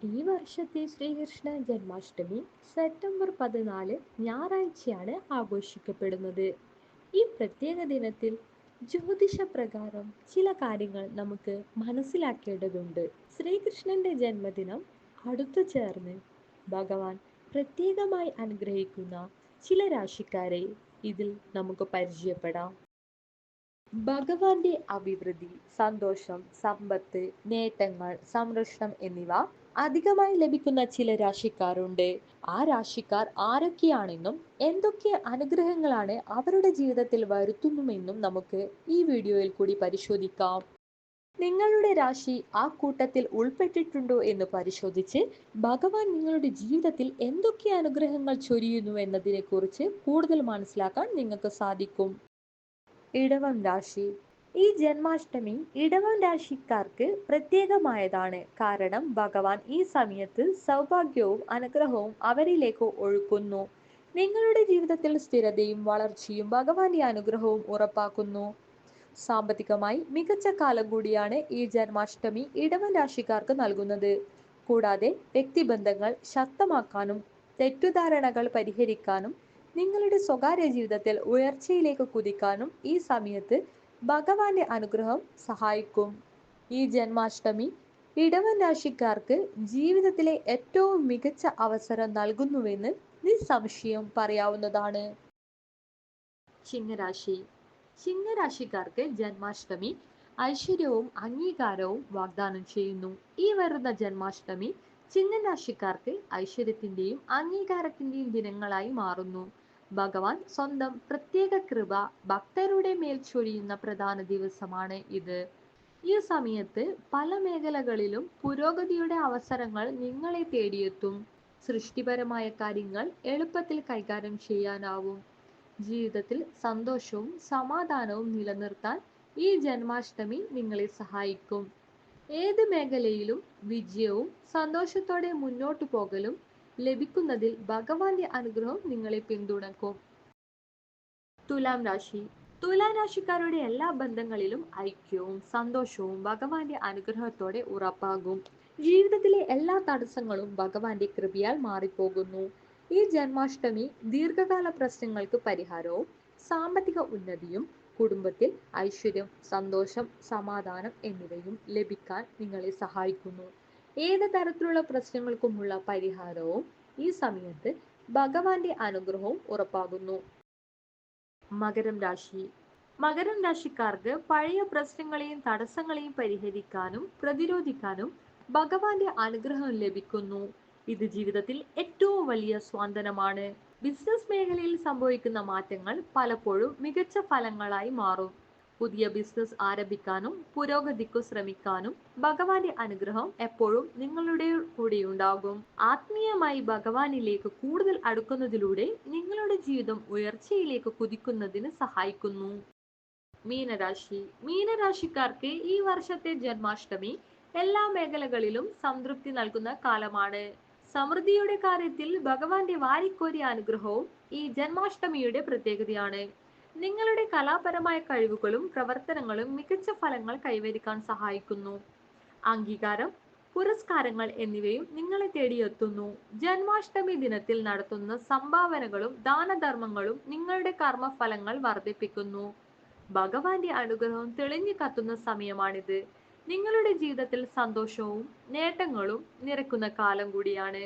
ഈ വർഷത്തെ ശ്രീകൃഷ്ണ ജന്മാഷ്ടമി സെപ്റ്റംബർ പതിനാല് ഞായറാഴ്ചയാണ് ആഘോഷിക്കപ്പെടുന്നത്. ഈ പ്രത്യേക ദിനത്തിൽ ജ്യോതിഷ പ്രകാരം ചില കാര്യങ്ങൾ നമുക്ക് മനസ്സിലാക്കേണ്ടതുണ്ട്. ശ്രീകൃഷ്ണന്റെ ജന്മദിനം അടുത്തു ചേർന്ന് ഭഗവാൻ പ്രത്യേകമായി അനുഗ്രഹിക്കുന്ന ചില രാശിക്കാരെ ഇതിൽ നമുക്ക് പരിചയപ്പെടാം. ഭഗവാന്റെ അഭിവൃദ്ധി സന്തോഷം സമ്പത്ത് നേട്ടങ്ങൾ സംരക്ഷണം എന്നിവ അധികമായി ലഭിക്കുന്ന ചില രാശിക്കാരുണ്ട്. ആ രാശിക്കാർ ആരൊക്കെയാണെന്നും എന്തൊക്കെ അനുഗ്രഹങ്ങളാണ് അവരുടെ ജീവിതത്തിൽ വരുത്തുന്നുമെന്നും നമുക്ക് ഈ വീഡിയോയിൽ കൂടി പരിശോധിക്കാം. നിങ്ങളുടെ രാശി ആ കൂട്ടത്തിൽ ഉൾപ്പെട്ടിട്ടുണ്ടോ എന്ന് പരിശോധിച്ച് ഭഗവാൻ നിങ്ങളുടെ ജീവിതത്തിൽ എന്തൊക്കെ അനുഗ്രഹങ്ങൾ ചൊരിയുന്നു എന്നതിനെ കുറിച്ച് കൂടുതൽ മനസ്സിലാക്കാൻ നിങ്ങൾക്ക് സാധിക്കും. ഇടവം രാശി. ഈ ജന്മാഷ്ടമി ഇടവം രാശിക്കാർക്ക് പ്രത്യേകമായതാണ്. കാരണം ഭഗവാൻ ഈ സമയത്ത് സൗഭാഗ്യവും അനുഗ്രഹവും അവരിലേക്ക് ഒഴുക്കുന്നു. നിങ്ങളുടെ ജീവിതത്തിൽ സ്ഥിരതയും വളർച്ചയും ഭഗവാന്റെ അനുഗ്രഹവും ഉറപ്പാക്കുന്നു. സാമ്പത്തികമായി മികച്ച കാലം കൂടിയാണ് ഈ ജന്മാഷ്ടമി ഇടവൻ രാശിക്കാർക്ക് നൽകുന്നത്. കൂടാതെ വ്യക്തിബന്ധങ്ങൾ ശക്തമാക്കാനും തെറ്റുധാരണകൾ പരിഹരിക്കാനും നിങ്ങളുടെ സ്വകാര്യ ജീവിതത്തിൽ ഉയർച്ചയിലേക്ക് കുതിക്കാനും ഈ സമയത്ത് ഭഗവാന്റെ അനുഗ്രഹം സഹായിക്കും. ഈ ജന്മാഷ്ടമി ഇടവൻ രാശിക്കാർക്ക് ജീവിതത്തിലെ ഏറ്റവും മികച്ച അവസരം നൽകുന്നുവെന്ന് നിസ്സംശയം പറയാവുന്നതാണ്. ചിങ്ങരാശി. ചിങ്ങരാശിക്കാർക്ക് ജന്മാഷ്ടമി ഐശ്വര്യവും അംഗീകാരവും വാഗ്ദാനം ചെയ്യുന്നു. ഈ വരുന്ന ജന്മാഷ്ടമി ചിങ്ങൻ രാശിക്കാർക്ക് ഐശ്വര്യത്തിന്റെയും അംഗീകാരത്തിന്റെയും ദിനങ്ങളായി മാറുന്നു. ഭഗവാൻ സ്വന്തം പ്രത്യേക കൃപ ഭക്തരുടെ മേൽ ചൊരിയുന്ന പ്രധാന ദിവസമാണ് ഇത്. ഈ സമയത്ത് പല മേഖലകളിലും പുരോഗതിയുടെ അവസരങ്ങൾ നിങ്ങളെ തേടിയെത്തും. സൃഷ്ടിപരമായ കാര്യങ്ങൾ എളുപ്പത്തിൽ കൈകാര്യം ചെയ്യാനാവും. ജീവിതത്തിൽ സന്തോഷവും സമാധാനവും നിലനിർത്താൻ ഈ ജന്മാഷ്ടമി നിങ്ങളെ സഹായിക്കും. ഏത് മേഖലയിലും വിജയവും സന്തോഷത്തോടെ മുന്നോട്ടു പോകലും ലഭിക്കുന്നതിൽ ഭഗവാന്റെ അനുഗ്രഹം നിങ്ങളെ പിന്തുണക്കും. തുലാം രാശി. തുലാം രാശിക്കാരുടെ എല്ലാ ബന്ധങ്ങളിലും ഐക്യവും സന്തോഷവും ഭഗവാന്റെ അനുഗ്രഹത്തോടെ ഉറപ്പാകും. ജീവിതത്തിലെ എല്ലാ തടസ്സങ്ങളും ഭഗവാന്റെ കൃപയാൽ മാറിപ്പോകുന്നു. ഈ ജന്മാഷ്ടമി ദീർഘകാല പ്രശ്നങ്ങൾക്ക് പരിഹാരവും സാമ്പത്തിക ഉന്നതിയും കുടുംബത്തിൽ ഐശ്വര്യം സന്തോഷം സമാധാനം എന്നിവയും ലഭിക്കാൻ നിങ്ങളെ സഹായിക്കുന്നു. ഏത് തരത്തിലുള്ള പ്രശ്നങ്ങൾക്കുമുള്ള പരിഹാരവും ഈ സമയത്ത് ഭഗവാന്റെ അനുഗ്രഹവും ഉറപ്പാകുന്നു. മകരം രാശി. മകരം രാശിക്കാർക്ക് പഴയ പ്രശ്നങ്ങളെയും തടസ്സങ്ങളെയും പരിഹരിക്കാനും പ്രതിരോധിക്കാനും ഭഗവാന്റെ അനുഗ്രഹം ലഭിക്കുന്നു. ഇത് ജീവിതത്തിൽ ഏറ്റവും വലിയ സ്വാന്തനമാണ്. ബിസിനസ് മേഖലയിൽ സംഭവിക്കുന്ന മാറ്റങ്ങൾ പലപ്പോഴും മികച്ച ഫലങ്ങളായി മാറും. പുതിയ ബിസിനസ് ആരംഭിക്കാനും പുരോഗതിക്കു ശ്രമിക്കാനും ഭഗവാന്റെ അനുഗ്രഹം എപ്പോഴും നിങ്ങളുടെ കൂടെ ഉണ്ടാകും. ആത്മീയമായി ഭഗവാനിലേക്ക് കൂടുതൽ അടുക്കുന്നതിലൂടെ നിങ്ങളുടെ ജീവിതം ഉയർച്ചയിലേക്ക് കുതിക്കുന്നതിന് സഹായിക്കുന്നു. മീനരാശി. മീനരാശിക്കാർക്ക് ഈ വർഷത്തെ ജന്മാഷ്ടമി എല്ലാ മേഖലകളിലും സംതൃപ്തി നൽകുന്ന കാലമാണ്. സമൃദ്ധിയുടെ കാര്യത്തിൽ ഭഗവാന്റെ വാരിക്കോരിയ അനുഗ്രഹവും ഈ ജന്മാഷ്ടമിയുടെ പ്രത്യേകതയാണ്. നിങ്ങളുടെ കലാപരമായ കഴിവുകളും പ്രവർത്തനങ്ങളും മികച്ച ഫലങ്ങൾ കൈവരിക്കാൻ സഹായിക്കുന്നു. അംഗീകാരം പുരസ്കാരങ്ങൾ എന്നിവയും നിങ്ങളെ തേടിയെത്തുന്നു. ജന്മാഷ്ടമി ദിനത്തിൽ നടത്തുന്ന സംഭാവനകളും ദാനധർമ്മങ്ങളും നിങ്ങളുടെ കർമ്മഫലങ്ങൾ വർദ്ധിപ്പിക്കുന്നു. ഭഗവാന്റെ അനുഗ്രഹം തെളിഞ്ഞു കത്തുന്ന സമയമാണിത്. നിങ്ങളുടെ ജീവിതത്തിൽ സന്തോഷവും നേട്ടങ്ങളും നിറക്കുന്ന കാലം കൂടിയാണ്